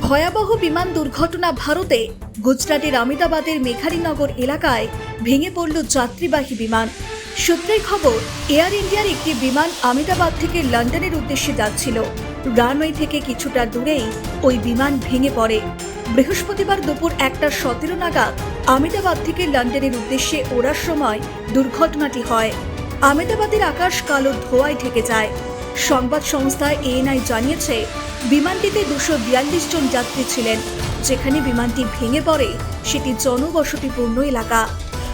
ভয়াবহ বিমান দুর্ঘটনা ভারতে গুজরাটের আমিদাবাদের মেঘারীনগর এলাকায় ভেঙে পড়ল যাত্রীবাহী বিমান। সূত্রের খবর, এয়ার ইন্ডিয়ার একটি বিমান আমিদাবাদ থেকে লন্ডনের উদ্দেশ্যে যাচ্ছিল। রানওয়ে থেকে কিছুটা দূরেই ওই বিমান ভেঙে পড়ে। বৃহস্পতিবার দুপুর একটা সতেরো নাগাদ আমিদাবাদ থেকে লন্ডনের উদ্দেশ্যে ওড়ার সময় দুর্ঘটনাটি হয়। আমেদাবাদের আকাশ কালো ধোঁয়ায় ঢেকে যায়। সংবাদ সংস্থা এএনআই জানিয়েছে, বিমানটিতে দুশো বিয়াল্লিশ জন যাত্রী ছিলেন। যেখানে বিমানটি ভেঙে পড়ে, সেটি জনবসতিপূর্ণ এলাকা।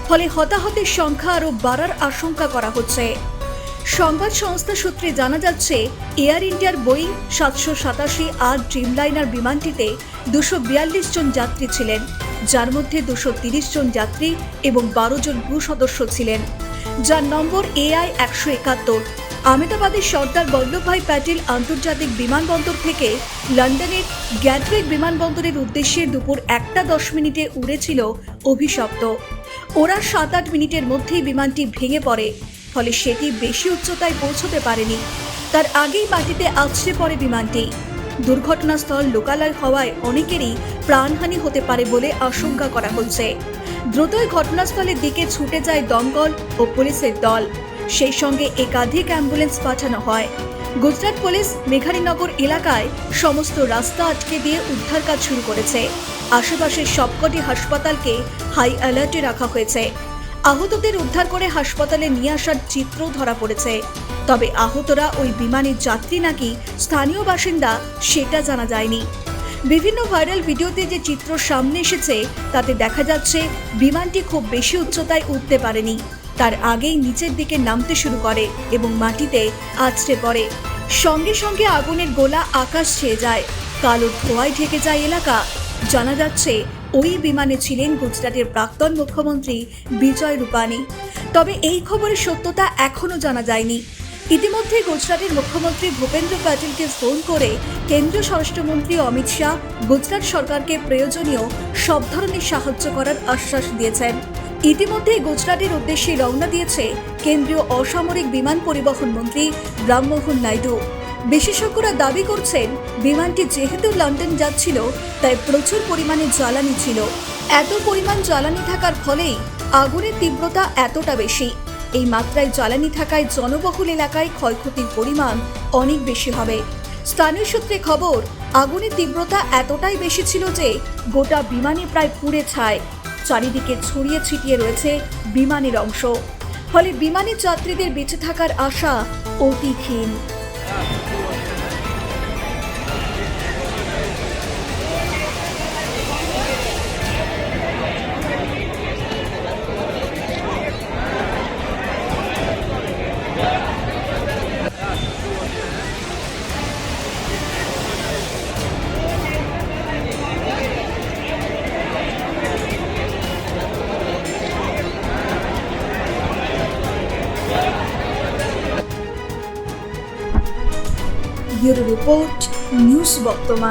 ফলে হতাহতের সংখ্যা আরও বাড়ার আশঙ্কা করা হচ্ছে। সংবাদ সংস্থা সূত্রে জানা যাচ্ছে, এয়ার ইন্ডিয়ার বোয়িং সাতশো সাতাশি আর ড্রিমলাইনার বিমানটিতে দুশো বিয়াল্লিশ জন যাত্রী ছিলেন, যার মধ্যে দুশো তিরিশ জন যাত্রী এবং বারো জন ক্রু সদস্য ছিলেন, যার নম্বর এআই একশো একাত্তর। আহমেদাবাদের সর্দার বল্লভভাই প্যাটেল আন্তর্জাতিক বিমানবন্দর থেকে লন্ডনের গ্যাটওয়েক বিমানবন্দরের উদ্দেশ্যে দুপুর একটা দশ মিনিটে উড়েছিল অভিশপ্ত। ওরা সাত আট মিনিটের মধ্যেই বিমানটি ভেঙে পড়ে, ফলে সেটি বেশি উচ্চতায় পৌঁছতে পারেনি। তার আগেই মাটিতে আছড়ে পড়ে বিমানটি। দুর্ঘটনাস্থল লোকালয় হওয়ায় অনেকেরই প্রাণহানি হতে পারে বলে আশঙ্কা করা হচ্ছে। দ্রুতই ঘটনাস্থলের দিকে ছুটে যায় দমকল ও পুলিশের দল। সেই সঙ্গে একাধিক অ্যাম্বুলেন্স পাঠানো হয়। গুজরাট পুলিশ মেঘারীনগর এলাকায় সমস্ত রাস্তা আটকে দিয়ে উদ্ধার কাজ শুরু করেছে। আশেপাশের সবকটি হাসপাতালকে হাই অ্যালার্টে রাখা হয়েছে। আহতদের উদ্ধার করে হাসপাতালে নিয়ে আসার চিত্র ধরা পড়েছে। তবে আহতরা ওই বিমানের যাত্রী নাকি স্থানীয় বাসিন্দা সেটা জানা যায়নি। বিভিন্ন ভাইরাল ভিডিওতে যে চিত্র সামনে এসেছে, তাতে দেখা যাচ্ছে বিমানটি খুব বেশি উচ্চতায় উঠতে পারেনি। তার আগেই নিচের দিকে নামতে শুরু করে এবং মাটিতে আছড়ে পড়ে। সঙ্গে সঙ্গে আগুনের গোলা আকাশ ছেয়ে যায়। কালো ধোঁয়ায় ঢেকে যায় এলাকা। জানা যাচ্ছে, ওই বিমানে ছিলেন গুজরাটের প্রাক্তন মুখ্যমন্ত্রী বিজয় রূপানি। তবে এই খবরের সত্যতা এখনও জানা যায়নি। ইতিমধ্যে গুজরাটের মুখ্যমন্ত্রী ভূপেন্দ্র প্যাটেলকে ফোন করে কেন্দ্রীয় স্বরাষ্ট্রমন্ত্রী অমিত শাহ গুজরাট সরকারকে প্রয়োজনীয় সব ধরনের সাহায্য করার আশ্বাস দিয়েছেন। ইতিমধ্যে গুজরাটের উদ্দেশ্যে রওনা দিয়েছে কেন্দ্রীয় অসামরিক বিমান পরিবহন মন্ত্রী রামমোহন নাইডু। বিশেষজ্ঞরা দাবি করছেন, বিমানটি যেহেতু লন্ডন যাচ্ছিল, তাই প্রচুর পরিমাণে জ্বালানি ছিল। এত পরিমাণ জ্বালানি থাকার ফলেই আগুনের তীব্রতা এতটা বেশি। এই মাত্রায় জ্বালানি থাকায় জনবহুল এলাকায় ক্ষয়ক্ষতির পরিমাণ অনেক বেশি হবে। স্থানীয় সূত্রে খবর, আগুনের তীব্রতা এতটাই বেশি ছিল যে গোটা বিমানে প্রায় পুড়ে ছায়। চারিদিকে ছড়িয়ে ছিটিয়ে রয়েছে বিমানের অংশ। ফলে বিমানের যাত্রীদের বেঁচে থাকার আশা অতি ক্ষীণ ব্যুরো রিপোর্ট নিউজ বর্তমান।